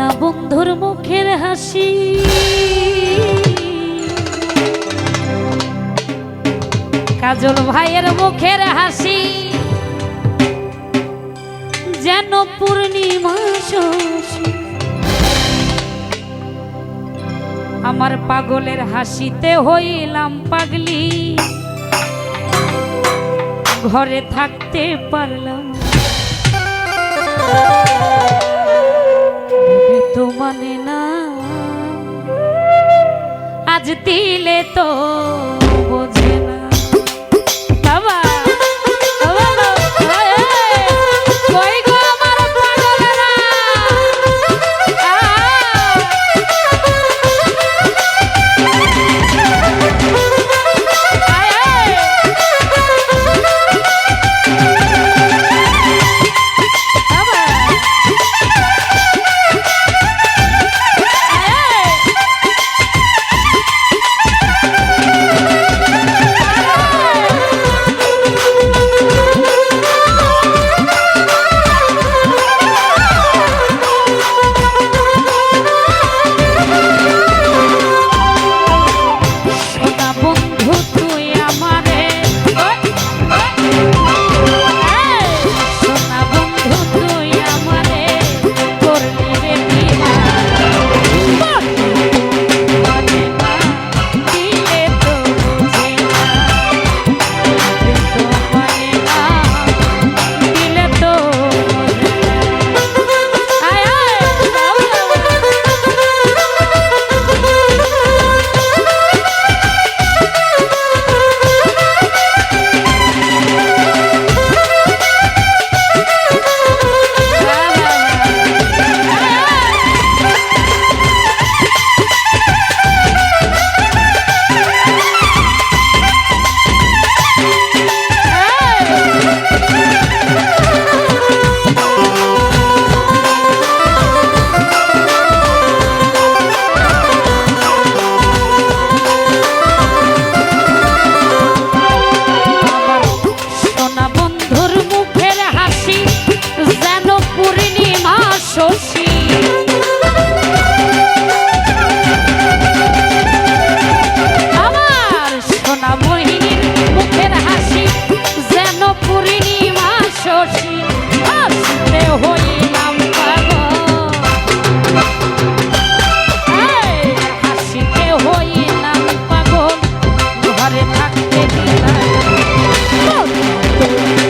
না বন্ধুর মুখের হাসি? কাজল ভাইয়ের মুখের হাসি যেন পূর্ণিমা আমার পাগলের হাসিতে হইলাম পাগলি। ঘরে থাকতে পারলাম। তো মানে না। আজ দিলে তো Happy Baby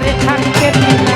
ঘরে থাকতে